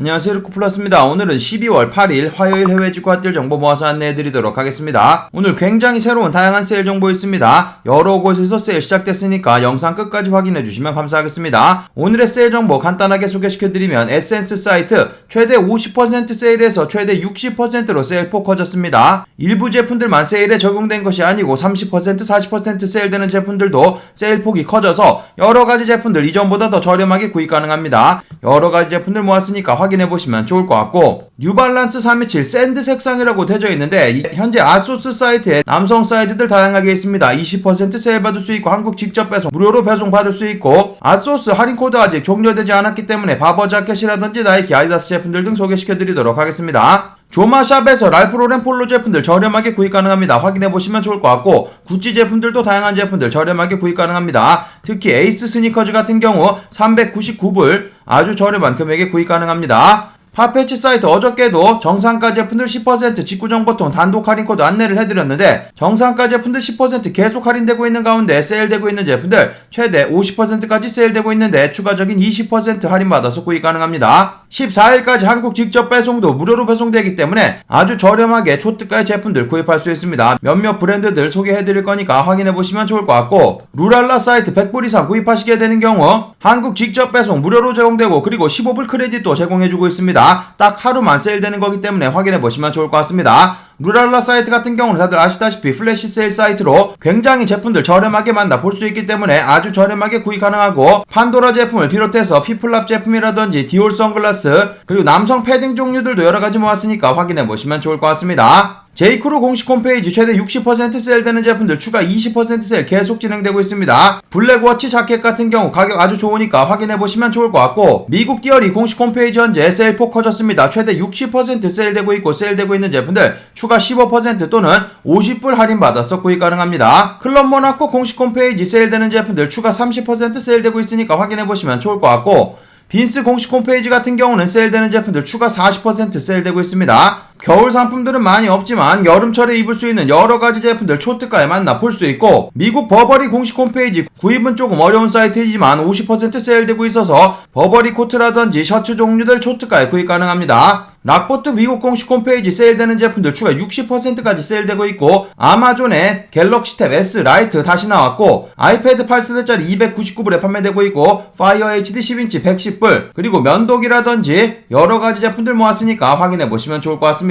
안녕하세요 루크플러스입니다. 오늘은 12월 8일 화요일 해외 직구핫딜 정보 모아서 안내해드리도록 하겠습니다. 오늘 굉장히 새로운 다양한 세일 정보 있습니다. 여러 곳에서 세일 시작됐으니까 영상 끝까지 확인해주시면 감사하겠습니다. 오늘의 세일 정보 간단하게 소개시켜드리면 에센스 사이트 최대 50% 세일에서 최대 60%로 세일폭 커졌습니다. 일부 제품들만 세일에 적용된 것이 아니고 30% 40% 세일되는 제품들도 세일폭이 커져서 여러 가지 제품들 이전보다 더 저렴하게 구입 가능합니다. 여러 가지 제품들 모았으니까 확인 해 보시면 좋을 것 같고 뉴발란스 327 샌드 색상이라고 되어 있는데 이- 현재 아소스 사이트에 남성 사이즈들 다양하게 있습니다. 20% 세일 받을 수 있고 한국 직접 배송 무료로 배송 받을 수 있고 아소스 할인 코드 아직 종료되지 않았기 때문에 바버 자켓이라든지 나이키 아디다스 제품들 등 소개시켜 드리도록 하겠습니다. 조마샵에서 랄프로렌 폴로 제품들 저렴하게 구입 가능합니다. 확인해 보시면 좋을 것 같고 구찌 제품들도 다양한 제품들 저렴하게 구입 가능합니다. 특히 에이스 스니커즈 같은 경우 399불 아주 저렴한 금액에 구입 가능합니다. 파페치 사이트 어저께도 정상가 제품들 10% 직구정보통 단독 할인 코드 안내를 해드렸는데 정상가 제품들 10% 계속 할인되고 있는 가운데 세일되고 있는 제품들 최대 50%까지 세일되고 있는데 추가적인 20% 할인받아서 구입 가능합니다. 14일까지 한국 직접 배송도 무료로 배송되기 때문에 아주 저렴하게 초특가의 제품들 구입할 수 있습니다. 몇몇 브랜드들 소개해드릴 거니까 확인해보시면 좋을 것 같고 루랄라 사이트 100불 이상 구입하시게 되는 경우 한국 직접 배송 무료로 제공되고 그리고 15불 크레딧도 제공해주고 있습니다. 딱 하루만 세일되는 거기 때문에 확인해보시면 좋을 것 같습니다. 루랄라 사이트 같은 경우는 다들 아시다시피 플래시 세일 사이트로 굉장히 제품들 저렴하게 만나 볼 수 있기 때문에 아주 저렴하게 구입 가능하고 판도라 제품을 비롯해서 피플랍 제품이라든지 디올 선글라스 그리고 남성 패딩 종류들도 여러 가지 모았으니까 확인해 보시면 좋을 것 같습니다. 제이크루 공식 홈페이지 최대 60% 세일되는 제품들 추가 20% 세일 계속 진행되고 있습니다. 블랙워치 자켓 같은 경우 가격 아주 좋으니까 확인해 보시면 좋을 것 같고 미국 디어리 공식 홈페이지 현재 세일폭 커졌습니다. 최대 60% 세일되고 있고 세일되고 있는 제품들 추가 15% 또는 50불 할인 받아서 구입 가능합니다. 클럽 모나코 공식 홈페이지 세일되는 제품들 추가 30% 세일되고 있으니까 확인해 보시면 좋을 것 같고 빈스 공식 홈페이지 같은 경우는 세일되는 제품들 추가 40% 세일되고 있습니다. 겨울 상품들은 많이 없지만 여름철에 입을 수 있는 여러 가지 제품들 초특가에 만나 볼 수 있고 미국 버버리 공식 홈페이지 구입은 조금 어려운 사이트이지만 50% 세일되고 있어서 버버리 코트라든지 셔츠 종류들 초특가에 구입 가능합니다. 락보트 미국 공식 홈페이지 세일되는 제품들 추가 60%까지 세일되고 있고 아마존에 갤럭시 탭 S 라이트 다시 나왔고 아이패드 8세대짜리 299불에 판매되고 있고 파이어 HD 10인치 110불 그리고 면도기라든지 여러 가지 제품들 모았으니까 확인해 보시면 좋을 것 같습니다.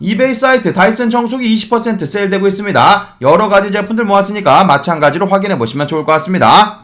이베이 사이트 다이슨 청소기 20% 세일되고 있습니다. 여러 가지 제품들 모았으니까 마찬가지로 확인해 보시면 좋을 것 같습니다.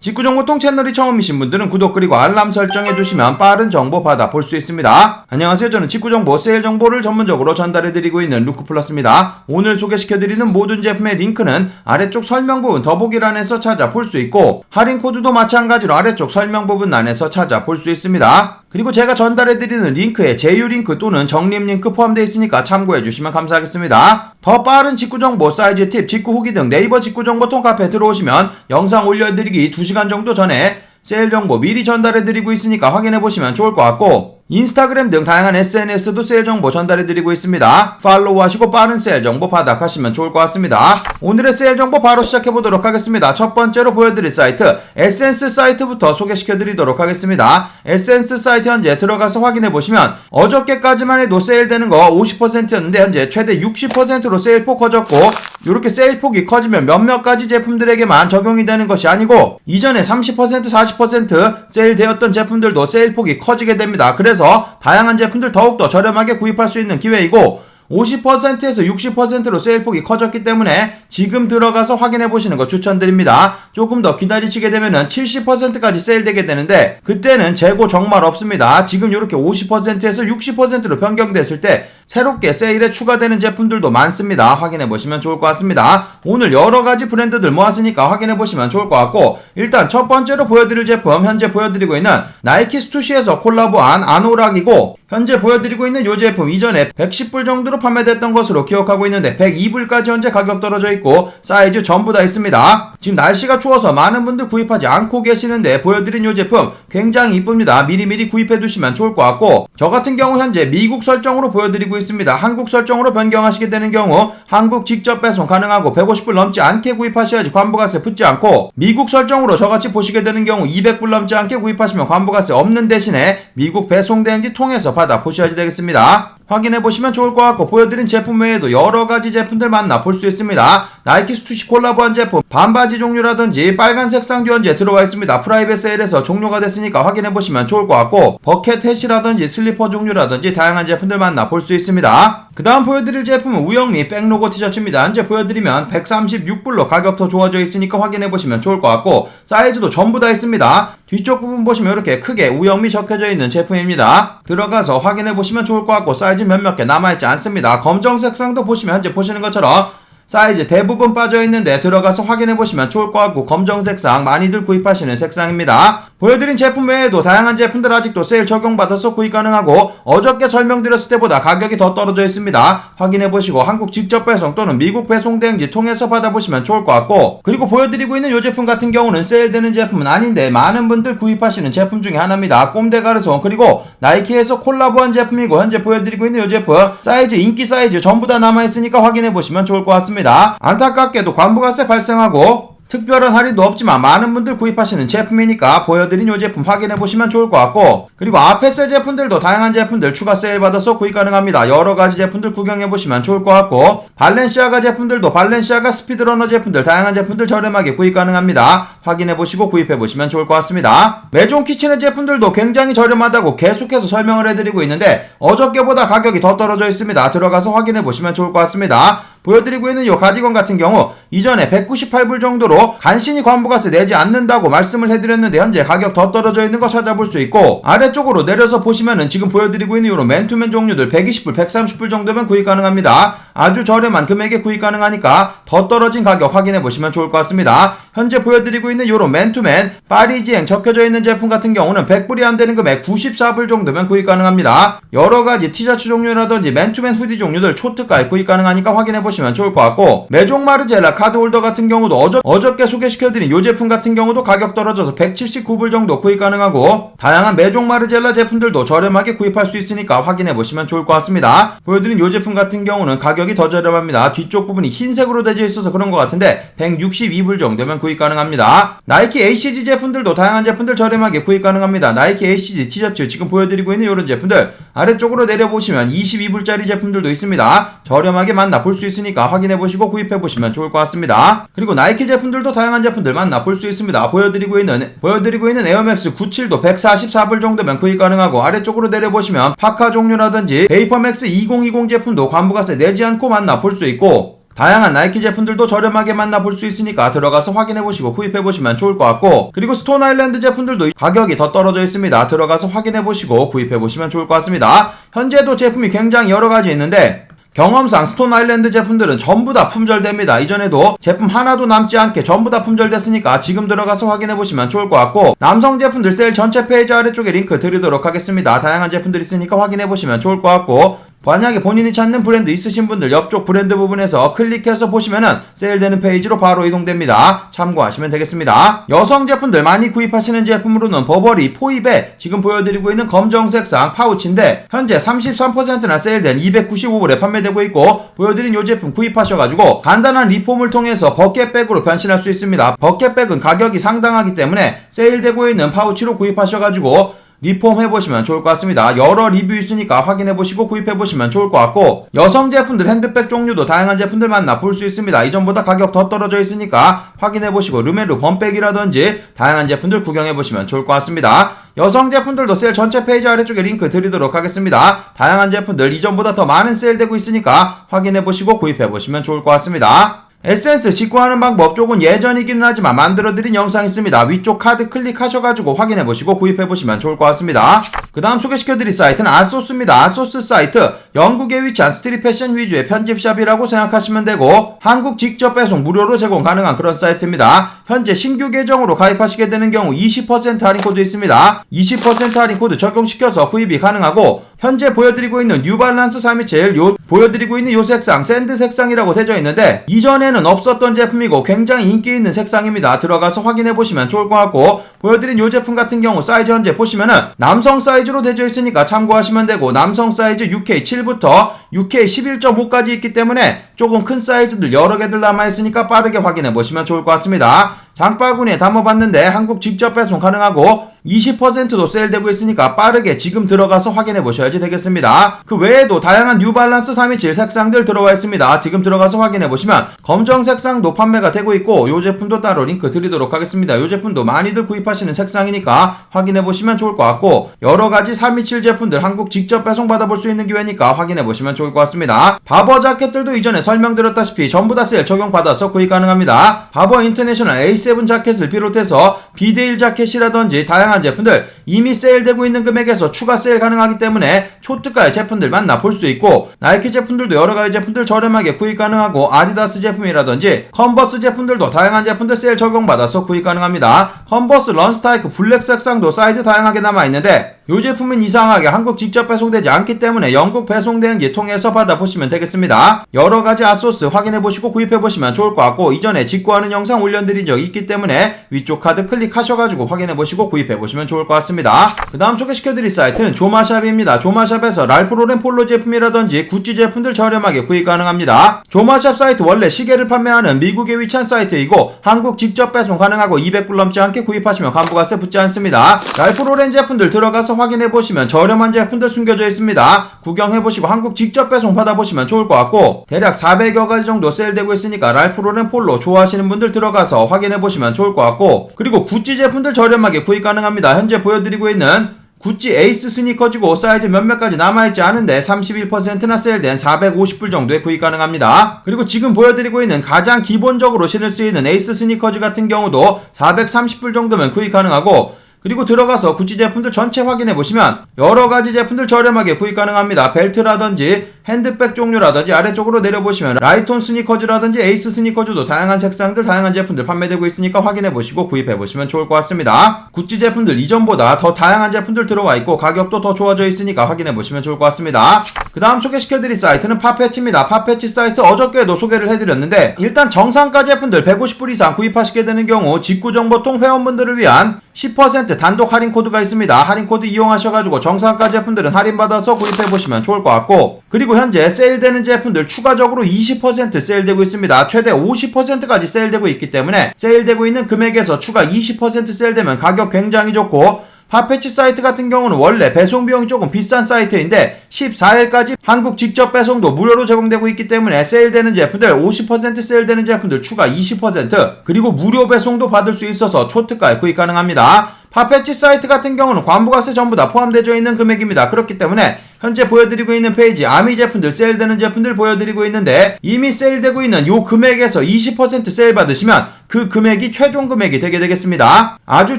직구정보통 채널이 처음이신 분들은 구독 그리고 알람 설정해 두시면 빠른 정보 받아 볼 수 있습니다. 안녕하세요. 저는 직구정보 세일 정보를 전문적으로 전달해 드리고 있는 루크플러스입니다. 오늘 소개시켜 드리는 모든 제품의 링크는 아래쪽 설명 부분 더보기란에서 찾아 볼 수 있고 할인 코드도 마찬가지로 아래쪽 설명 부분란에서 찾아 볼 수 있습니다. 그리고 제가 전달해 드리는 링크에 제휴 링크 또는 적립 링크 포함되어 있으니까 참고해 주시면 감사하겠습니다. 더 빠른 직구 정보, 사이즈 팁, 직구 후기 등 네이버 직구 정보 통 카페 들어오시면 영상 올려드리기 2시간 정도 전에 세일 정보 미리 전달해 드리고 있으니까 확인해 보시면 좋을 것 같고 인스타그램 등 다양한 SNS도 세일 정보 전달해 드리고 있습니다. 팔로우 하시고 빠른 세일 정보 받아가시면 좋을 것 같습니다. 오늘의 세일 정보 바로 시작해 보도록 하겠습니다. 첫 번째로 보여드릴 사이트 에센스 사이트부터 소개시켜 드리도록 하겠습니다. 에센스 사이트 현재 들어가서 확인해 보시면 어저께까지만 해도 세일되는 거 50%였는데 현재 최대 60%로 세일폭 커졌고 이렇게 세일 폭이 커지면 몇몇 가지 제품들에게만 적용이 되는 것이 아니고 이전에 30% 40% 세일되었던 제품들도 세일 폭이 커지게 됩니다. 그래서 다양한 제품들 더욱더 저렴하게 구입할 수 있는 기회이고 50%에서 60%로 세일폭이 커졌기 때문에 지금 들어가서 확인해 보시는 거 추천드립니다. 조금 더 기다리시게 되면은 70%까지 세일되게 되는데 그때는 재고 정말 없습니다. 지금 이렇게 50%에서 60%로 변경됐을 때 새롭게 세일에 추가되는 제품들도 많습니다. 확인해 보시면 좋을 것 같습니다. 오늘 여러 가지 브랜드들 모았으니까 확인해 보시면 좋을 것 같고 일단 첫 번째로 보여드릴 제품 현재 보여드리고 있는 나이키 스투시에서 콜라보한 아노락이고 현재 보여드리고 있는 이 제품 이전에 110불 정도로 판매됐던 것으로 기억하고 있는데 102불까지 현재 가격 떨어져 있고 사이즈 전부 다 있습니다. 지금 날씨가 추워서 많은 분들 구입하지 않고 계시는데 보여드린 요 제품 굉장히 이쁩니다. 미리미리 구입해 두시면 좋을 것 같고 저 같은 경우 현재 미국 설정으로 보여드리고 있습니다. 한국 설정으로 변경하시게 되는 경우 한국 직접 배송 가능하고 150불 넘지 않게 구입하셔야지 관부가세 붙지 않고 미국 설정으로 저같이 보시게 되는 경우 200불 넘지 않게 구입하시면 관부가세 없는 대신에 미국 배송대행지 통해서 받아 보셔야지 되겠습니다. 확인해 보시면 좋을 것 같고 보여드린 제품 외에도 여러 가지 제품들 만나 볼 수 있습니다. 나이키 스투시 콜라보한 제품 반바지 종류라든지 빨간색 쌍듀언제 들어와 있습니다. 프라이빗 세일에서 종료가 됐으니까 확인해 보시면 좋을 것 같고 버켓 햇이라든지 슬리퍼 종류라든지 다양한 제품들 만나 볼 수 있습니다. 그 다음 보여드릴 제품은 우영미 백로고 티셔츠입니다. 현재 보여드리면 136불로 가격 더 좋아져 있으니까 확인해 보시면 좋을 것 같고 사이즈도 전부 다 있습니다. 뒤쪽 부분 보시면 이렇게 크게 우영미 적혀져 있는 제품입니다. 들어가서 확인해 보시면 좋을 것 같고 사이즈 몇몇 개 남아있지 않습니다. 검정 색상도 보시면 현재 보시는 것처럼 사이즈 대부분 빠져 있는데 들어가서 확인해 보시면 좋을 것 같고 검정 색상 많이들 구입하시는 색상입니다. 보여드린 제품 외에도 다양한 제품들 아직도 세일 적용받아서 구입 가능하고 어저께 설명드렸을 때보다 가격이 더 떨어져 있습니다. 확인해 보시고 한국 직접 배송 또는 미국 배송 대행지 통해서 받아보시면 좋을 것 같고 그리고 보여드리고 있는 이 제품 같은 경우는 세일되는 제품은 아닌데 많은 분들 구입하시는 제품 중에 하나입니다. 꼼데 가르송 그리고 나이키에서 콜라보한 제품이고 현재 보여드리고 있는 이 제품 사이즈 인기 사이즈 전부 다 남아있으니까 확인해 보시면 좋을 것 같습니다. 안타깝게도 관부가세 발생하고 특별한 할인도 없지만 많은 분들 구입하시는 제품이니까 보여드린 이 제품 확인해 보시면 좋을 것 같고 그리고 아페스 제품들도 다양한 제품들 추가 세일 받아서 구입 가능합니다. 여러 가지 제품들 구경해 보시면 좋을 것 같고 발렌시아가 제품들도 발렌시아가 스피드러너 제품들 다양한 제품들 저렴하게 구입 가능합니다. 확인해 보시고 구입해 보시면 좋을 것 같습니다. 메종 키친의 제품들도 굉장히 저렴하다고 계속해서 설명을 해드리고 있는데 어저께보다 가격이 더 떨어져 있습니다. 들어가서 확인해 보시면 좋을 것 같습니다. 보여드리고 있는 이 가디건 같은 경우 이전에 198불 정도로 간신히 관부가세 내지 않는다고 말씀을 해드렸는데 현재 가격 더 떨어져 있는 거 찾아볼 수 있고 아래쪽으로 내려서 보시면은 지금 보여드리고 있는 이런 맨투맨 종류들 120불, 130불 정도면 구입 가능합니다. 아주 저렴한 금액에 구입 가능하니까 더 떨어진 가격 확인해 보시면 좋을 것 같습니다. 현재 보여드리고 있는 이런 맨투맨 파리지행 적혀져 있는 제품 같은 경우는 100불이 안 되는 금액 94불 정도면 구입 가능합니다. 여러 가지 티셔츠 종류라든지 맨투맨 후디 종류들 초특가에 구입 가능하니까 확인해 보시면 좋을 것 같고 메종 마르젤라 카드 홀더 같은 경우도 어저, 어저께 소개시켜드린 이 제품 같은 경우도 가격 떨어져서 179불 정도 구입 가능하고 다양한 메종 마르젤라 제품들도 저렴하게 구입할 수 있으니까 확인해 보시면 좋을 것 같습니다. 보여드린 이 제품 같은 경우는 가격 이 더 저렴합니다. 뒤쪽 부분이 흰색으로 되어 있어서 그런 것 같은데 162불 정도면 구입 가능합니다. 나이키 ACG 제품들도 다양한 제품들 저렴하게 구입 가능합니다. 나이키 ACG 티셔츠 지금 보여드리고 있는 이런 제품들 아래쪽으로 내려보시면 22불짜리 제품들도 있습니다. 저렴하게 만나 볼 수 있으니까 확인해 보시고 구입해 보시면 좋을 것 같습니다. 그리고 나이키 제품들도 다양한 제품들 만나 볼 수 있습니다. 보여드리고 있는 보여드리고 있는 에어맥스 97도 144불 정도면 구입 가능하고 아래쪽으로 내려보시면 파카 종류라든지 베이퍼맥스 2020 제품도 관부가세 내지 않고 만나 볼 수 있고 다양한 나이키 제품들도 저렴하게 만나 볼 수 있으니까 들어가서 확인해 보시고 구입해 보시면 좋을 것 같고 그리고 스톤 아일랜드 제품들도 가격이 더 떨어져 있습니다. 들어가서 확인해 보시고 구입해 보시면 좋을 것 같습니다. 현재도 제품이 굉장히 여러 가지 있는데 경험상 스톤 아일랜드 제품들은 전부 다 품절됩니다. 이전에도 제품 하나도 남지 않게 전부 다 품절됐으니까 지금 들어가서 확인해 보시면 좋을 것 같고 남성 제품들 세일 전체 페이지 아래쪽에 링크 드리도록 하겠습니다. 다양한 제품들 있으니까 확인해 보시면 좋을 것 같고 만약에 본인이 찾는 브랜드 있으신 분들 옆쪽 브랜드 부분에서 클릭해서 보시면은 세일되는 페이지로 바로 이동됩니다. 참고하시면 되겠습니다. 여성 제품들 많이 구입하시는 제품으로는 버버리 포입에 지금 보여드리고 있는 검정색상 파우치인데 현재 33%나 세일된 295불에 판매되고 있고 보여드린 이 제품 구입하셔가지고 간단한 리폼을 통해서 버켓백으로 변신할 수 있습니다. 버켓백은 가격이 상당하기 때문에 세일되고 있는 파우치로 구입하셔가지고 리폼 해보시면 좋을 것 같습니다. 여러 리뷰 있으니까 확인해보시고 구입해보시면 좋을 것 같고 여성 제품들 핸드백 종류도 다양한 제품들 만나 볼 수 있습니다. 이전보다 가격 더 떨어져 있으니까 확인해보시고 르메르 범백이라든지 다양한 제품들 구경해보시면 좋을 것 같습니다. 여성 제품들도 세일 전체 페이지 아래쪽에 링크 드리도록 하겠습니다. 다양한 제품들 이전보다 더 많은 세일되고 있으니까 확인해보시고 구입해보시면 좋을 것 같습니다. 에센스 직구하는 방법 쪽은 예전이기는 하지만 만들어드린 영상 있습니다. 위쪽 카드 클릭하셔가지고 확인해보시고 구입해보시면 좋을 것 같습니다. 그 다음 소개시켜드릴 사이트는 아소스입니다. 아소스 사이트 영국에 위치한 스트릿 패션 위주의 편집샵이라고 생각하시면 되고 한국 직접 배송 무료로 제공 가능한 그런 사이트입니다. 현재 신규 계정으로 가입하시게 되는 경우 20% 할인 코드 있습니다. 20% 할인 코드 적용시켜서 구입이 가능하고 현재 보여드리고 있는 뉴발란스 327요 보여드리고 있는 요 색상 샌드 색상이라고 되어 있는데 이전에는 없었던 제품이고 굉장히 인기 있는 색상입니다. 들어가서 확인해 보시면 좋을 것 같고 보여드린 요 제품 같은 경우 사이즈 현재 보시면은 남성 사이즈로 되어 있으니까 참고하시면 되고 남성 사이즈 6K 7부터 6K 11.5까지 있기 때문에 조금 큰 사이즈들 여러 개들 남아 있으니까 빠르게 확인해 보시면 좋을 것 같습니다. 장바구니에 담아봤는데 한국 직접 배송 가능하고 20%도 세일되고 있으니까 빠르게 지금 들어가서 확인해 보셔야지 되겠습니다. 그 외에도 다양한 뉴발란스 327 색상들 들어와 있습니다. 지금 들어가서 확인해 보시면 검정 색상도 판매가 되고 있고 이 제품도 따로 링크 드리도록 하겠습니다. 이 제품도 많이들 구입하시는 색상이니까 확인해 보시면 좋을 것 같고 여러 가지 327 제품들 한국 직접 배송 받아볼 수 있는 기회니까 확인해 보시면 좋을 것 같습니다. 바버 자켓들도 이전에 설명드렸다시피 전부 다 세일 적용 받아서 구입 가능합니다. 바버 인터내셔널 A7 자켓을 비롯해서 비데일 자켓이라든지 다양한 제품들 이미 세일되고 있는 금액에서 추가 세일 가능하기 때문에 초특가의 제품들 만나 볼 수 있고 나이키 제품들도 여러 가지 제품들 저렴하게 구입 가능하고 아디다스 제품이라든지 컨버스 제품들도 다양한 제품들 세일 적용받아서 구입 가능합니다. 컨버스 런스타이크 블랙 색상도 사이즈 다양하게 남아 있는데 이 제품은 이상하게 한국 직접 배송되지 않기 때문에 영국 배송대행지 통해서 받아보시면 되겠습니다. 여러 가지 아소스 확인해보시고 구입해보시면 좋을 것 같고 이전에 직구하는 영상 올려드린 적이 있기 때문에 위쪽 카드 클릭하셔가지고 확인해보시고 구입해보시면 좋을 것 같습니다. 그 다음 소개시켜드릴 사이트는 조마샵입니다. 조마샵에서 랄프로렌 폴로 제품이라든지 구찌 제품들 저렴하게 구입 가능합니다. 조마샵 사이트 원래 시계를 판매하는 미국에 위치한 사이트이고 한국 직접 배송 가능하고 200불 넘지 않게 구입하시면 관부가세 붙지 않습니다. 랄프로렌 제품들 들어가서 확인해 보시면 저렴한 제품들 숨겨져 있습니다. 구경해 보시고 한국 직접 배송 받아 보시면 좋을 것 같고 대략 400여 가지 정도 세일되고 있으니까 랄프로렌 폴로 좋아하시는 분들 들어가서 확인해 보시면 좋을 것 같고 그리고 구찌 제품들 저렴하게 구입 가능합니다. 현재 보여드리고 있는 구찌 에이스 스니커즈고 사이즈 몇몇 가지 남아있지 않은데 31%나 세일된 450불 정도에 구입 가능합니다. 그리고 지금 보여드리고 있는 가장 기본적으로 신을 수 있는 에이스 스니커즈 같은 경우도 430불 정도면 구입 가능하고 그리고 들어가서 구찌 제품들 전체 확인해 보시면 여러 가지 제품들 저렴하게 구입 가능합니다. 벨트라든지 핸드백 종류라든지 아래쪽으로 내려보시면 라이톤 스니커즈라든지 에이스 스니커즈도 다양한 색상들 다양한 제품들 판매되고 있으니까 확인해 보시고 구입해 보시면 좋을 것 같습니다. 구찌 제품들 이전보다 더 다양한 제품들 들어와 있고 가격도 더 좋아져 있으니까 확인해 보시면 좋을 것 같습니다. 그 다음 소개시켜 드릴 사이트는 파페치입니다. 파페치 사이트 어저께도 소개를 해드렸는데 일단 정상가 제품들 150불 이상 구입하시게 되는 경우 직구정보통 회원분들을 위한 10% 단독 할인 코드가 있습니다. 할인 코드 이용하셔가지고 정상가 제품들은 할인받아서 구입해보시면 좋을 것 같고 그리고 현재 세일되는 제품들 추가적으로 20% 세일되고 있습니다. 최대 50%까지 세일되고 있기 때문에 세일되고 있는 금액에서 추가 20% 세일되면 가격 굉장히 좋고 파페치 사이트 같은 경우는 원래 배송 비용이 조금 비싼 사이트인데 14일까지 한국 직접 배송도 무료로 제공되고 있기 때문에 세일되는 제품들 50% 세일되는 제품들 추가 20% 그리고 무료 배송도 받을 수 있어서 초특가에 구입 가능합니다. 파페치 사이트 같은 경우는 관부가세 전부 다 포함되어 있는 금액입니다. 그렇기 때문에 현재 보여드리고 있는 페이지 아미 제품들 세일되는 제품들 보여드리고 있는데 이미 세일되고 있는 요 금액에서 20% 세일 받으시면 그 금액이 최종 금액이 되게 되겠습니다. 아주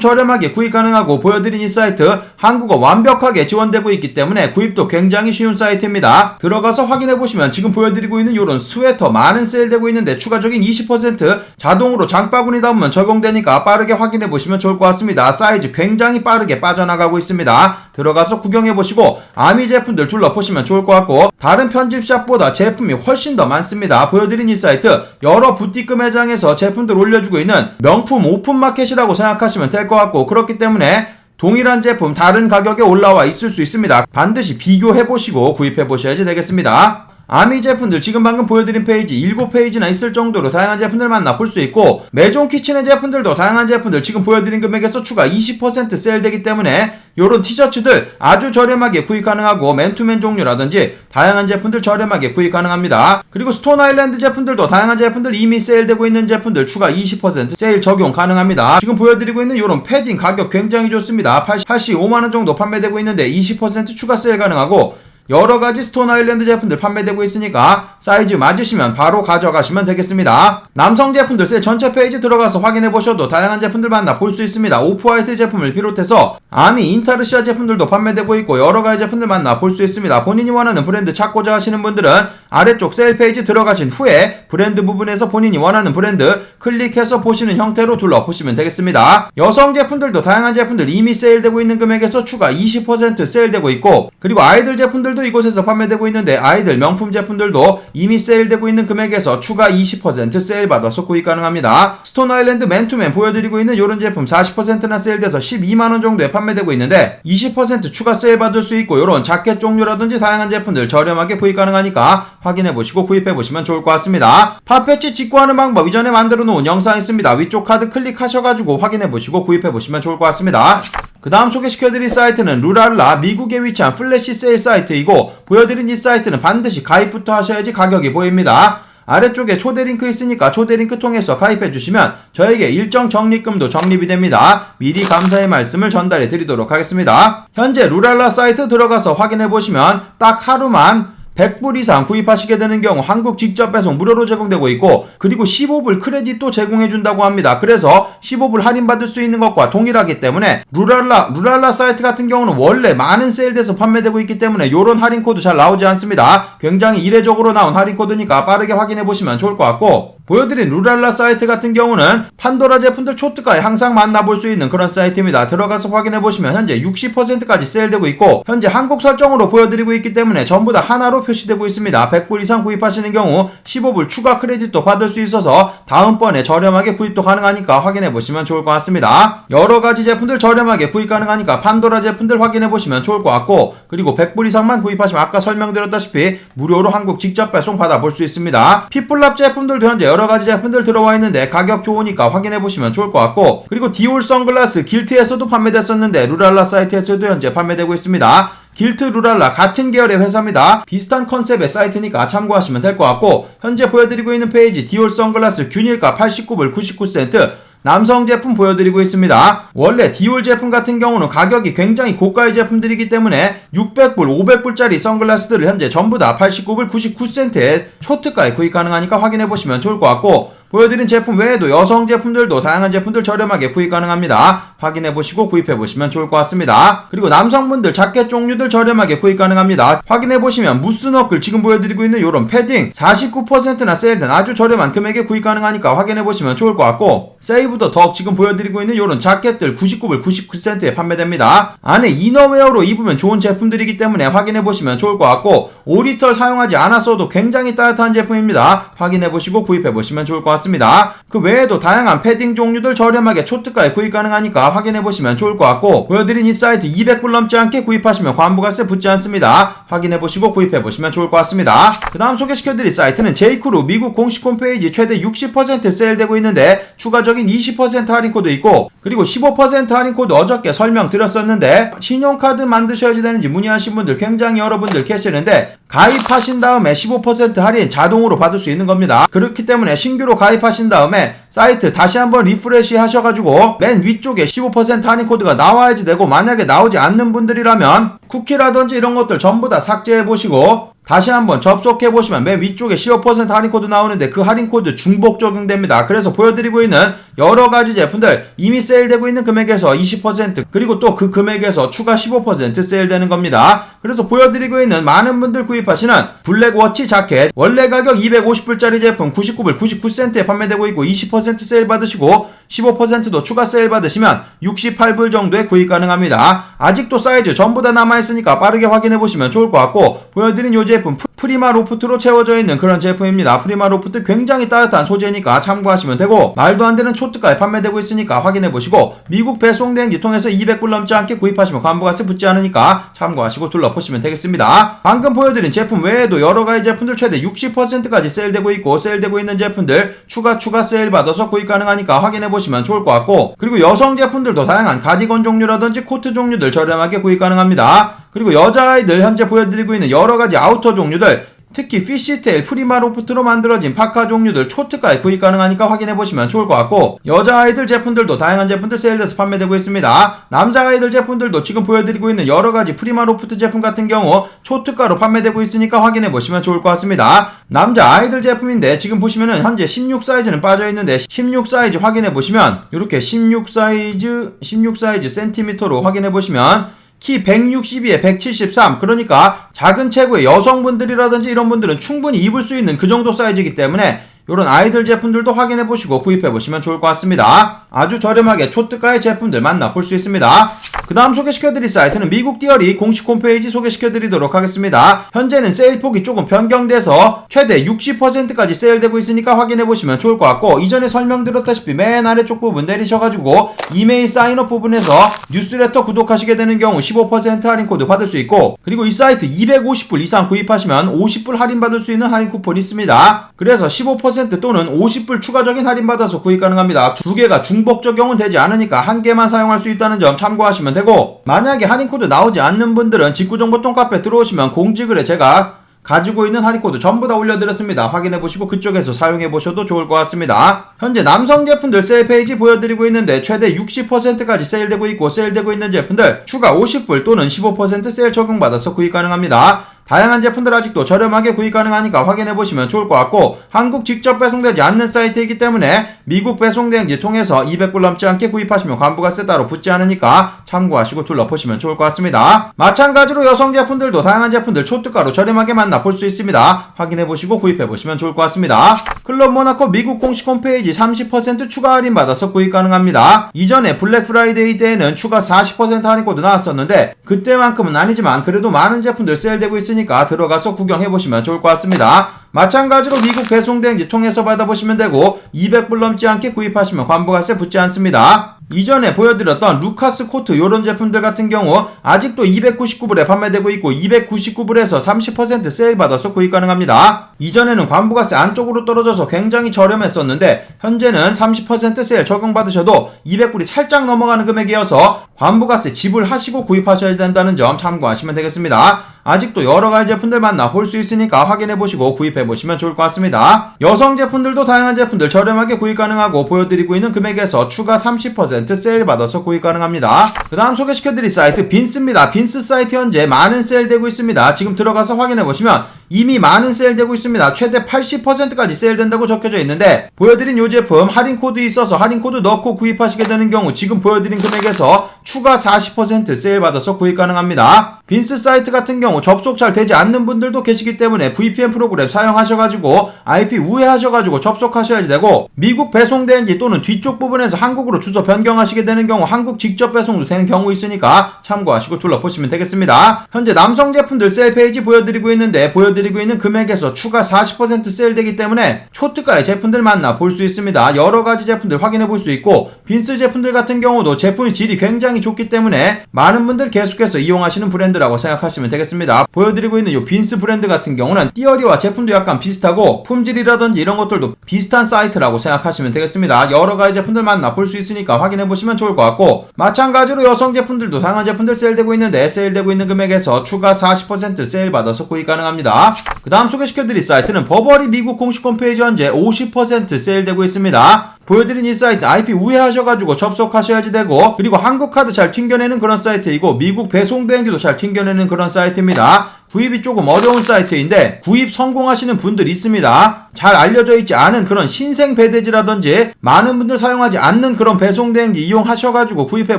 저렴하게 구입 가능하고 보여드린 이 사이트 한국어 완벽하게 지원되고 있기 때문에 구입도 굉장히 쉬운 사이트입니다. 들어가서 확인해 보시면 지금 보여드리고 있는 요런 스웨터 많은 세일되고 있는데 추가적인 20% 자동으로 장바구니 담으면 적용되니까 빠르게 확인해 보시면 좋을 것 같습니다. 사이즈 굉장히 빠르게 빠져나가고 있습니다. 들어가서 구경해 보시고 아미 제품 들 둘러보시면 좋을 것 같고 다른 편집샵보다 제품이 훨씬 더 많습니다. 보여드린 이 사이트 여러 부티크 매장에서 제품들 올려주고 있는 명품 오픈마켓이라고 생각하시면 될 것 같고 그렇기 때문에 동일한 제품 다른 가격에 올라와 있을 수 있습니다. 반드시 비교해 보시고 구입해 보셔야지 되겠습니다. 아미 제품들 지금 방금 보여드린 페이지 7페이지나 있을 정도로 다양한 제품들 만나 볼 수 있고 메종 키친의 제품들도 다양한 제품들 지금 보여드린 금액에서 추가 20% 세일되기 때문에 요런 티셔츠들 아주 저렴하게 구입 가능하고 맨투맨 종류라든지 다양한 제품들 저렴하게 구입 가능합니다. 그리고 스톤 아일랜드 제품들도 다양한 제품들 이미 세일되고 있는 제품들 추가 20% 세일 적용 가능합니다. 지금 보여드리고 있는 요런 패딩 가격 굉장히 좋습니다. 80, 85만원 정도 판매되고 있는데 20% 추가 세일 가능하고 여러 가지 스톤 아일랜드 제품들 판매되고 있으니까 사이즈 맞으시면 바로 가져가시면 되겠습니다. 남성 제품들 세 전체 페이지 들어가서 확인해 보셔도 다양한 제품들 만나 볼 수 있습니다. 오프화이트 제품을 비롯해서 아미 인타르시아 제품들도 판매되고 있고 여러 가지 제품들 만나 볼 수 있습니다. 본인이 원하는 브랜드 찾고자 하시는 분들은 아래쪽 세일 페이지 들어가신 후에 브랜드 부분에서 본인이 원하는 브랜드 클릭해서 보시는 형태로 둘러보시면 되겠습니다. 여성 제품들도 다양한 제품들 이미 세일되고 있는 금액에서 추가 20% 세일되고 있고 그리고 아이들 제품들 도 이곳에서 판매되고 있는데 아이들 명품 제품들도 이미 세일되고 있는 금액에서 추가 20% 세일 받아서 구입 가능합니다. 스톤 아일랜드 맨투맨 보여드리고 있는 이런 제품 40%나 세일돼서 12만원 정도에 판매되고 있는데 20% 추가 세일 받을 수 있고 이런 자켓 종류라든지 다양한 제품들 저렴하게 구입 가능하니까 확인해 보시고 구입해 보시면 좋을 것 같습니다. 팝패치 직구하는 방법 이전에 만들어 놓은 영상 있습니다. 위쪽 카드 클릭하셔가지고 확인해 보시고 구입해 보시면 좋을 것 같습니다. 그 다음 소개시켜드릴 사이트는 루랄라 미국에 위치한 플래시 세일 사이트이고 보여드린 이 사이트는 반드시 가입부터 하셔야지 가격이 보입니다. 아래쪽에 초대 링크 있으니까 초대 링크 통해서 가입해 주시면 저에게 일정 적립금도 적립이 됩니다. 미리 감사의 말씀을 전달해 드리도록 하겠습니다. 현재 루랄라 사이트 들어가서 확인해 보시면 딱 하루만 100불 이상 구입하시게 되는 경우 한국 직접 배송 무료로 제공되고 있고 그리고 15불 크레딧도 제공해 준다고 합니다. 그래서 15불 할인 받을 수 있는 것과 동일하기 때문에 루랄라 루랄라 사이트 같은 경우는 원래 많은 세일돼서 판매되고 있기 때문에 이런 할인 코드 잘 나오지 않습니다. 굉장히 이례적으로 나온 할인 코드니까 빠르게 확인해 보시면 좋을 것 같고 보여드린 루랄라 사이트 같은 경우는 판도라 제품들 초특가에 항상 만나볼 수 있는 그런 사이트입니다. 들어가서 확인해 보시면 현재 60%까지 세일되고 있고 현재 한국 설정으로 보여드리고 있기 때문에 전부 다 하나로 표시되고 있습니다. 100불 이상 구입하시는 경우 15불 추가 크레딧도 받을 수 있어서 다음번에 저렴하게 구입도 가능하니까 확인해 보시면 좋을 것 같습니다. 여러 가지 제품들 저렴하게 구입 가능하니까 판도라 제품들 확인해 보시면 좋을 것 같고 그리고 100불 이상만 구입하시면 아까 설명드렸다시피 무료로 한국 직접 배송 받아볼 수 있습니다. 피플랍 제품들도 현재 여러 가지 제품들 들어와 있는데 가격 좋으니까 확인해 보시면 좋을 것 같고 그리고 디올 선글라스 길트에서도 판매됐었는데 루랄라 사이트에서도 현재 판매되고 있습니다. 길트 루랄라 같은 계열의 회사입니다. 비슷한 컨셉의 사이트니까 참고하시면 될 것 같고 현재 보여드리고 있는 페이지 디올 선글라스 균일가 89불 99센트 남성 제품 보여드리고 있습니다. 원래 디올 제품 같은 경우는 가격이 굉장히 고가의 제품들이기 때문에 600불, 500불짜리 선글라스들을 현재 전부 다 89불 99센트에 초특가에 구입 가능하니까 확인해 보시면 좋을 것 같고 보여드린 제품 외에도 여성 제품들도 다양한 제품들 저렴하게 구입 가능합니다. 확인해 보시고 구입해 보시면 좋을 것 같습니다. 그리고 남성분들 자켓 종류들 저렴하게 구입 가능합니다. 확인해 보시면 무스 너클 지금 보여드리고 있는 이런 패딩 49%나 세일된 아주 저렴한 금액에 구입 가능하니까 확인해 보시면 좋을 것 같고 세이브 더 덕 지금 보여드리고 있는 이런 자켓들 99불 99센트에 판매됩니다. 안에 이너웨어로 입으면 좋은 제품들이기 때문에 확인해 보시면 좋을 것 같고 오리털 사용하지 않았어도 굉장히 따뜻한 제품입니다. 확인해 보시고 구입해 보시면 좋을 것 같습니다. 그 외에도 다양한 패딩 종류들 저렴하게 초특가에 구입 가능하니까 확인해 보시면 좋을 것 같고 보여드린 이 사이트 200불 넘지 않게 구입하시면 관부가세 붙지 않습니다. 확인해 보시고 구입해 보시면 좋을 것 같습니다. 그 다음 소개시켜드릴 사이트는 제이크루 미국 공식 홈페이지 최대 60% 세일되고 있는데 추가적 인 20% 할인 코드 있고 그리고 15% 할인 코드 어저께 설명드렸었는데 신용카드 만드셔야지 되는지 문의하신 분들 굉장히 여러분들 계시는데 가입하신 다음에 15% 할인 자동으로 받을 수 있는 겁니다. 그렇기 때문에 신규로 가입하신 다음에 사이트 다시 한번 리프레시 하셔가지고 맨 위쪽에 15% 할인 코드가 나와야지 되고 만약에 나오지 않는 분들이라면 쿠키라든지 이런 것들 전부 다 삭제해 보시고 다시 한번 접속해 보시면 맨 위쪽에 15% 할인 코드 나오는데 그 할인 코드 중복 적용됩니다. 그래서 보여드리고 있는 여러 가지 제품들 이미 세일되고 있는 금액에서 20% 그리고 또 그 금액에서 추가 15% 세일되는 겁니다. 그래서 보여드리고 있는 많은 분들 구입하시는 블랙워치 자켓 원래 가격 250불짜리 제품 99불 99센트에 판매되고 있고 20% 세일 받으시고 15%도 추가 세일 받으시면 68불 정도에 구입 가능합니다. 아직도 사이즈 전부 다 남아있으니까 빠르게 확인해 보시면 좋을 것 같고 보여드린 이 제품 프리마 로프트로 채워져 있는 그런 제품입니다. 프리마 로프트 굉장히 따뜻한 소재니까 참고하시면 되고 말도 안 되는 초특가에 판매되고 있으니까 확인해 보시고 미국 배송 대행지 통해서 200불 넘지 않게 구입하시면 관부가세 붙지 않으니까 참고하시고 둘러보시면 되겠습니다. 방금 보여드린 제품 외에도 여러 가지 제품들 최대 60%까지 세일되고 있고 세일되고 있는 제품들 추가 추가 세일 받아서 구입 가능하니까 확인해 보시면 좋을 것 같고 그리고 여성 제품들도 다양한 가디건 종류라든지 코트 종류들 저렴하게 구입 가능합니다. 그리고 여자아이들 현재 보여드리고 있는 여러 가지 아우터 종류들 특히 피시테일 프리마 로프트로 만들어진 파카 종류들 초특가에 구입 가능하니까 확인해 보시면 좋을 것 같고 여자아이들 제품들도 다양한 제품들 세일돼서 판매되고 있습니다. 남자아이들 제품들도 지금 보여드리고 있는 여러 가지 프리마 로프트 제품 같은 경우 초특가로 판매되고 있으니까 확인해 보시면 좋을 것 같습니다. 남자 아이들 제품인데 지금 보시면은 현재 16 사이즈는 빠져 있는데 16 사이즈 확인해 보시면 이렇게 16 사이즈 16 사이즈 센티미터로 확인해 보시면 키 162에 173 그러니까 작은 체구의 여성분들이라든지 이런 분들은 충분히 입을 수 있는 그 정도 사이즈이기 때문에 이런 아이들 제품들도 확인해 보시고 구입해 보시면 좋을 것 같습니다. 아주 저렴하게 초특가의 제품들 만나볼 수 있습니다. 그 다음 소개시켜 드릴 사이트는 미국 디어리 공식 홈페이지 소개시켜 드리도록 하겠습니다. 현재는 세일 폭이 조금 변경돼서 최대 60%까지 세일되고 있으니까 확인해 보시면 좋을 것 같고 이전에 설명드렸다시피 맨 아래쪽 부분 내리셔가지고 이메일 사인업 부분에서 뉴스레터 구독하시게 되는 경우 15% 할인 코드 받을 수 있고 그리고 이 사이트 250불 이상 구입하시면 50불 할인 받을 수 있는 할인 쿠폰이 있습니다. 그래서 15% 또는 50불 추가적인 할인 받아서 구입 가능합니다. 두 개가 중복 적용은 되지 않으니까 한 개만 사용할 수 있다는 점 참고하시면 되고 만약에 할인 코드 나오지 않는 분들은 직구정보통 카페 들어오시면 공지글에 제가 가지고 있는 할인코드 전부 다 올려드렸습니다. 확인해보시고 그쪽에서 사용해보셔도 좋을 것 같습니다. 현재 남성 제품들 세일 페이지 보여드리고 있는데 최대 60%까지 세일되고 있고 세일되고 있는 제품들 추가 50불 또는 15% 세일 적용받아서 구입 가능합니다. 다양한 제품들 아직도 저렴하게 구입 가능하니까 확인해 보시면 좋을 것 같고 한국 직접 배송되지 않는 사이트이기 때문에 미국 배송 대행지 통해서 200불 넘지 않게 구입하시면 관부가세 따로 붙지 않으니까 참고하시고 둘러보시면 좋을 것 같습니다. 마찬가지로 여성 제품들도 다양한 제품들 초특가로 저렴하게 만나볼 수 있습니다. 확인해 보시고 구입해 보시면 좋을 것 같습니다. 클럽 모나코 미국 공식 홈페이지 30% 추가 할인 받아서 구입 가능합니다. 이전에 블랙 프라이데이 때에는 추가 40% 할인 코드 나왔었는데 그때만큼은 아니지만 그래도 많은 제품들 세일되고 있으니 있으니까 들어가서 구경해보시면 좋을 것 같습니다. 마찬가지로 미국 배송대행지 통해서 받아보시면 되고 200불 넘지 않게 구입하시면 관부가세 붙지 않습니다. 이전에 보여드렸던 루카스 코트 이런 제품들 같은 경우 아직도 299불에 판매되고 있고 299불에서 30% 세일 받아서 구입 가능합니다. 이전에는 관부가세 안쪽으로 떨어져서 굉장히 저렴했었는데 현재는 30% 세일 적용받으셔도 200불이 살짝 넘어가는 금액이어서 관부가세 지불하시고 구입하셔야 된다는 점 참고하시면 되겠습니다. 아직도 여러가지 제품들 만나 볼수 있으니까 확인해보시고 구입해보시면 좋을 것 같습니다. 여성 제품들도 다양한 제품들 저렴하게 구입 가능하고 보여드리고 있는 금액에서 추가 30% 세일 받아서 구입 가능합니다. 그 다음 소개시켜드릴 사이트 빈스입니다. 빈스 사이트 현재 많은 세일되고 있습니다. 지금 들어가서 확인해보시면 이미 많은 세일되고 있습니다. 최대 80%까지 세일된다고 적혀져 있는데 보여드린 이 제품 할인 코드 있어서 할인 코드 넣고 구입하시게 되는 경우 지금 보여드린 금액에서 추가 40% 세일 받아서 구입 가능합니다. 빈스 사이트 같은 경우 접속 잘 되지 않는 분들도 계시기 때문에 VPN 프로그램 사용하셔가지고 IP 우회하셔가지고 접속하셔야지 되고 미국 배송대행지 또는 뒤쪽 부분에서 한국으로 주소 변경하시게 되는 경우 한국 직접 배송도 되는 경우 있으니까 참고하시고 둘러보시면 되겠습니다. 현재 남성 제품들 세일 페이지 보여드리고 있는데 보여드 리고 있는 금액에서 추가 40% 세일되기 때문에 초특가의 제품들 만나 볼 수 있습니다. 여러 가지 제품들 확인해 볼 수 있고 빈스 제품들 같은 경우도 제품의 질이 굉장히 좋기 때문에 많은 분들 계속해서 이용하시는 브랜드라고 생각하시면 되겠습니다. 보여드리고 있는 이 빈스 브랜드 같은 경우는 띠어리와 제품도 약간 비슷하고 품질이라든지 이런 것들도 비슷한 사이트라고 생각하시면 되겠습니다. 여러 가지 제품들 만나 볼 수 있으니까 확인해 보시면 좋을 것 같고 마찬가지로 여성 제품들도 다양한 제품들 세일되고 있는데 세일되고 있는 금액에서 추가 40% 세일 받아서 구입 가능합니다. 그 다음 소개시켜드릴 사이트는 버버리 미국 공식 홈페이지 현재 50% 세일되고 있습니다. 보여드린 이 사이트 IP 우회하셔가지고 접속하셔야지 되고 그리고 한국 카드 잘 튕겨내는 그런 사이트이고 미국 배송 대행기도 잘 튕겨내는 그런 사이트입니다. 구입이 조금 어려운 사이트인데 구입 성공하시는 분들 있습니다. 잘 알려져 있지 않은 그런 신생 배대지라든지 많은 분들 사용하지 않는 그런 배송 대행지 이용하셔가지고 구입해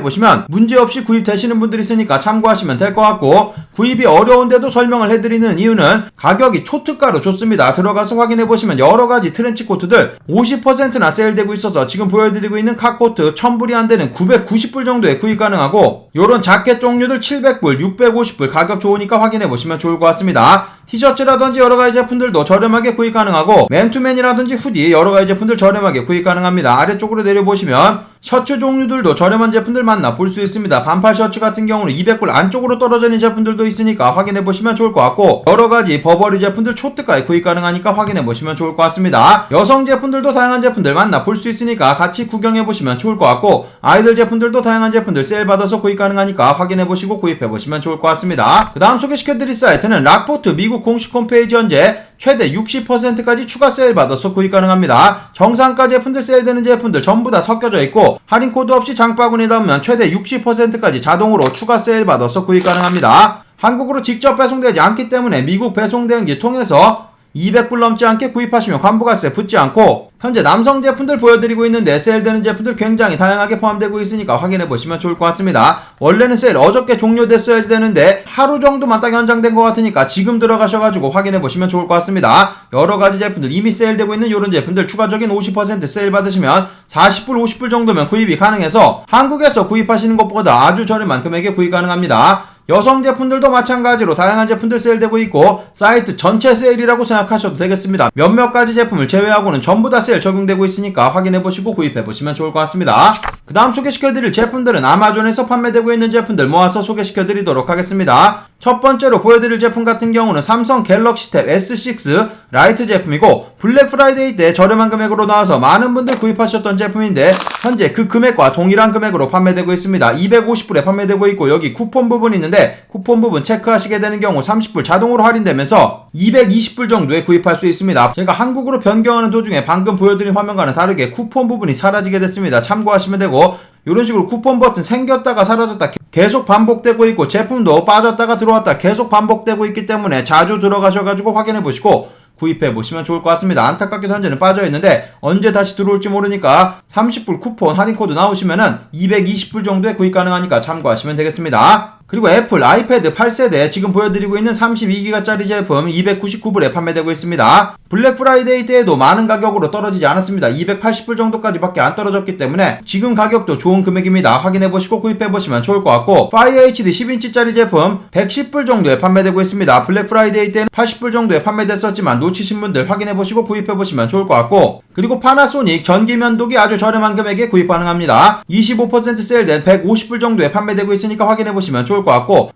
보시면 문제없이 구입되시는 분들 있으니까 참고하시면 될 것 같고 구입이 어려운데도 설명을 해드리는 이유는 가격이 초특가로 좋습니다. 들어가서 확인해 보시면 여러 가지 트렌치 코트들 50%나 세일되고 있 어서 지금 보여드리고 있는 카코트 1000불이 안 되는 990불 정도에 구입 가능하고 요런 자켓 종류들 700불, 650불 가격 좋으니까 확인해 보시면 좋을 것 같습니다. 티셔츠라든지 여러 가지 제품들도 저렴하게 구입 가능하고 맨투맨이라든지 후디 여러 가지 제품들 저렴하게 구입 가능합니다. 아래쪽으로 내려보시면 셔츠 종류들도 저렴한 제품들 만나 볼 수 있습니다. 반팔 셔츠 같은 경우는 200불 안쪽으로 떨어져 있는 제품들도 있으니까 확인해 보시면 좋을 것 같고 여러 가지 버버리 제품들 초특가에 구입 가능하니까 확인해 보시면 좋을 것 같습니다. 여성 제품들도 다양한 제품들 만나 볼 수 있으니까 같이 구경해 보시면 좋을 것 같고 아이들 제품들도 다양한 제품들 세일 받아서 구입 가능하니까 확인해 보시고 구입해 보시면 좋을 것 같습니다. 그 다음 소개시켜 드릴 사이트는 락포트 미국 공식 홈페이지 현재 최대 60%까지 추가 세일 받아서 구입 가능합니다. 정상가 제품들 세일되는 제품들 전부 다 섞여져 있고 할인 코드 없이 장바구니 담으면 최대 60%까지 자동으로 추가 세일 받아서 구입 가능합니다. 한국으로 직접 배송되지 않기 때문에 미국 배송 대행지 통해서 200불 넘지 않게 구입하시면 관부가세 붙지 않고 현재 남성 제품들 보여드리고 있는데 세일되는 제품들 굉장히 다양하게 포함되고 있으니까 확인해 보시면 좋을 것 같습니다. 원래는 세일 어저께 종료됐어야지 되는데 하루 정도만 딱 연장된 것 같으니까 지금 들어가셔가지고 확인해 보시면 좋을 것 같습니다. 여러 가지 제품들 이미 세일되고 있는 이런 제품들 추가적인 50% 세일 받으시면 40불 50불 정도면 구입이 가능해서 한국에서 구입하시는 것보다 아주 저렴한 금액에 구입 가능합니다. 여성 제품들도 마찬가지로 다양한 제품들 세일되고 있고 사이트 전체 세일이라고 생각하셔도 되겠습니다. 몇몇 가지 제품을 제외하고는 전부 다 세일 적용되고 있으니까 확인해 보시고 구입해 보시면 좋을 것 같습니다. 그 다음 소개시켜 드릴 제품들은 아마존에서 판매되고 있는 제품들 모아서 소개시켜 드리도록 하겠습니다. 첫 번째로 보여드릴 제품 같은 경우는 삼성 갤럭시 탭 S6 라이트 제품이고 블랙 프라이데이 때 저렴한 금액으로 나와서 많은 분들 구입하셨던 제품인데 현재 그 금액과 동일한 금액으로 판매되고 있습니다. 250불에 판매되고 있고 여기 쿠폰 부분이 있는데 쿠폰 부분 체크하시게 되는 경우 30불 자동으로 할인되면서 220불 정도에 구입할 수 있습니다. 제가 한국으로 변경하는 도중에 방금 보여드린 화면과는 다르게 쿠폰 부분이 사라지게 됐습니다. 참고하시면 되고 이런 식으로 쿠폰 버튼 생겼다가 사라졌다 계속 반복되고 있고 제품도 빠졌다가 들어왔다 계속 반복되고 있기 때문에 자주 들어가셔가지고 확인해 보시고 구입해 보시면 좋을 것 같습니다. 안타깝게도 현재는 빠져 있는데 언제 다시 들어올지 모르니까 30불 쿠폰 할인 코드 나오시면은 220불 정도에 구입 가능하니까 참고하시면 되겠습니다. 그리고 애플 아이패드 8세대 지금 보여드리고 있는 32기가짜리 제품 299불에 판매되고 있습니다. 블랙 프라이데이 때에도 많은 가격으로 떨어지지 않았습니다. 280불 정도까지밖에 안 떨어졌기 때문에 지금 가격도 좋은 금액입니다. 확인해보시고 구입해보시면 좋을 것 같고 파이어 HD 10인치짜리 제품 110불 정도에 판매되고 있습니다. 블랙 프라이데이 때는 80불 정도에 판매됐었지만 놓치신 분들 확인해보시고 구입해보시면 좋을 것 같고 그리고 파나소닉 전기 면도기 아주 저렴한 금액에 구입 가능합니다. 25% 세일된 150불 정도에 판매되고 있으니까 확인해보시면 좋을 것 같고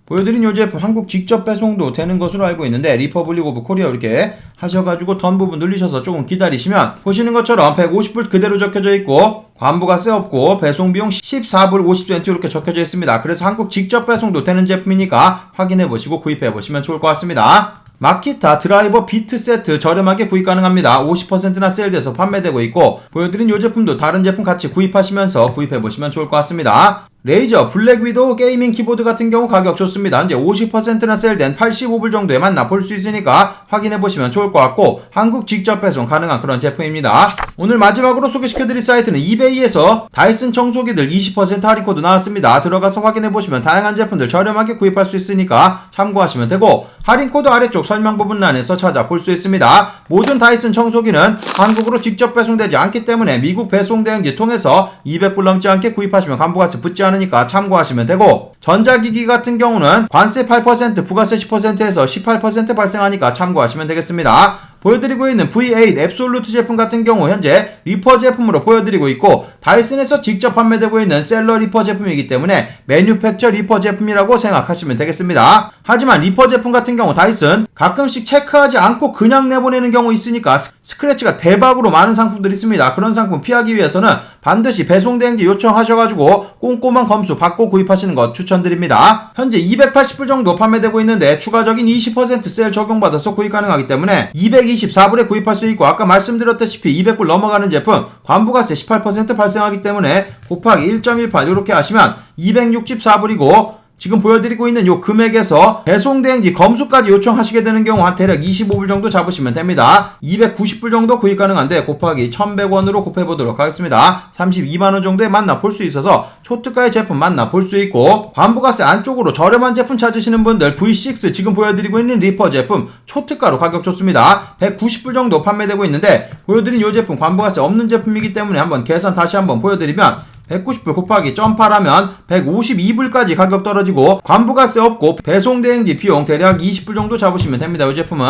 보여드린 요 제품 한국 직접 배송도 되는 것으로 알고 있는데 리퍼블릭 오브 코리아 이렇게 하셔가지고 던 부분 눌리셔서 조금 기다리시면 보시는 것처럼 150불 그대로 적혀져 있고 관부가세 없고 배송비용 14불 50센트 이렇게 적혀져 있습니다. 그래서 한국 직접 배송도 되는 제품이니까 확인해보시고 구입해보시면 좋을 것 같습니다. 마키타 드라이버 비트 세트 저렴하게 구입 가능합니다. 50%나 세일돼서 판매되고 있고 보여드린 이 제품도 다른 제품 같이 구입하시면서 구입해보시면 좋을 것 같습니다. 레이저 블랙 위도우 게이밍 키보드 같은 경우 가격 좋습니다. 이제 50%나 세일된 85불 정도에 만나 볼 수 있으니까 확인해 보시면 좋을 것 같고 한국 직접 배송 가능한 그런 제품입니다. 오늘 마지막으로 소개시켜드릴 사이트는 이베이에서 다이슨 청소기들 20% 할인 코드 나왔습니다. 들어가서 확인해 보시면 다양한 제품들 저렴하게 구입할 수 있으니까 참고하시면 되고 할인 코드 아래쪽 설명 부분란에서 찾아볼 수 있습니다. 모든 다이슨 청소기는 한국으로 직접 배송되지 않기 때문에 미국 배송 대행지 통해서 200불 넘지 않게 구입하시면 간부가세 붙지 않 으니까 참고하시면 되고 전자기기 같은 경우는 관세 8% 부가세 10%에서 18% 발생하니까 참고하시면 되겠습니다. 보여드리고 있는 V8 앱솔루트 제품 같은 경우 현재 리퍼 제품으로 보여드리고 있고 다이슨에서 직접 판매되고 있는 셀러 리퍼 제품이기 때문에 매뉴팩처 리퍼 제품이라고 생각하시면 되겠습니다. 하지만 리퍼 제품 같은 경우 다이슨 가끔씩 체크하지 않고 그냥 내보내는 경우 있으니까 스크래치가 대박으로 많은 상품들이 있습니다. 그런 상품 피하기 위해서는 반드시 배송대행지 요청하셔가지고 꼼꼼한 검수 받고 구입하시는 것 추천드립니다. 현재 280불 정도 판매되고 있는데 추가적인 20% 세일 적용받아서 구입 가능하기 때문에 224불에 구입할 수 있고 아까 말씀드렸다시피 200불 넘어가는 제품 관부가세 18% 발생하기 때문에 곱하기 1.18 이렇게 하시면 264불이고 지금 보여드리고 있는 요 금액에서 배송대행지 검수까지 요청하시게 되는 경우 한 대략 25불 정도 잡으시면 됩니다. 290불 정도 구입 가능한데 곱하기 1100원으로 곱해보도록 하겠습니다. 32만원 정도에 만나 볼 수 있어서 초특가의 제품 만나 볼 수 있고 관부가세 안쪽으로 저렴한 제품 찾으시는 분들 V6 지금 보여드리고 있는 리퍼 제품 초특가로 가격 좋습니다. 190불 정도 판매되고 있는데 보여드린 요 제품 관부가세 없는 제품이기 때문에 한번 계산 다시 한번 보여드리면 190불 곱하기 점파라면 152불까지 가격 떨어지고 관부가세 없고 배송대행지 비용 대략 20불 정도 잡으시면 됩니다. 이 제품은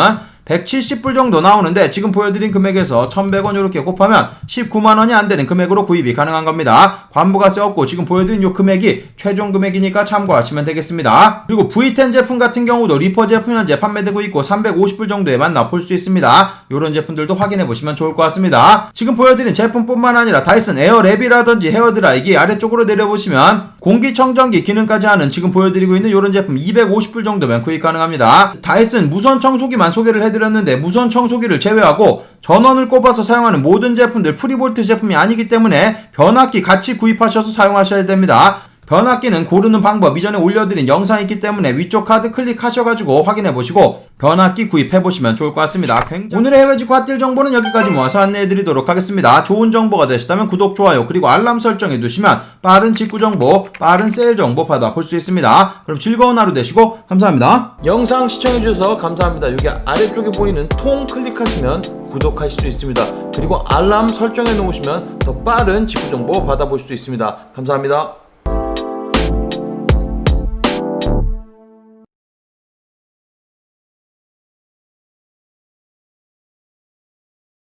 170불 정도 나오는데 지금 보여드린 금액에서 1100원 이렇게 곱하면 19만원이 안되는 금액으로 구입이 가능한 겁니다. 관부가세 없고 지금 보여드린 이 금액이 최종 금액이니까 참고하시면 되겠습니다. 그리고 V10 제품 같은 경우도 리퍼 제품 현재 판매되고 있고 350불 정도에 만나 볼 수 있습니다. 이런 제품들도 확인해 보시면 좋을 것 같습니다. 지금 보여드린 제품뿐만 아니라 다이슨 에어랩이라든지 헤어드라이기 아래쪽으로 내려보시면 공기청정기 기능까지 하는 지금 보여드리고 있는 이런 제품 250불 정도면 구입 가능합니다. 다이슨 무선 청소기만 소개를 해드 렸 드렸는데 무선 청소기를 제외하고 전원을 꼽아서 사용하는 모든 제품들 프리볼트 제품이 아니기 때문에 변압기 같이 구입하셔서 사용하셔야 됩니다. 변압기는 고르는 방법 이전에 올려드린 영상이 있기 때문에 위쪽 카드 클릭하셔가지고 확인해보시고 변압기 구입해보시면 좋을 것 같습니다. 오늘의 해외직 핫딜 정보는 여기까지 모아서 안내해드리도록 하겠습니다. 좋은 정보가 되셨다면 구독, 좋아요, 그리고 알람 설정해두시면 빠른 직구 정보, 빠른 세일 정보 받아볼 수 있습니다. 그럼 즐거운 하루 되시고 감사합니다. 영상 시청해주셔서 감사합니다. 여기 아래쪽에 보이는 통 클릭하시면 구독하실 수 있습니다. 그리고 알람 설정해 놓으시면 더 빠른 직구 정보 받아볼 수 있습니다. 감사합니다.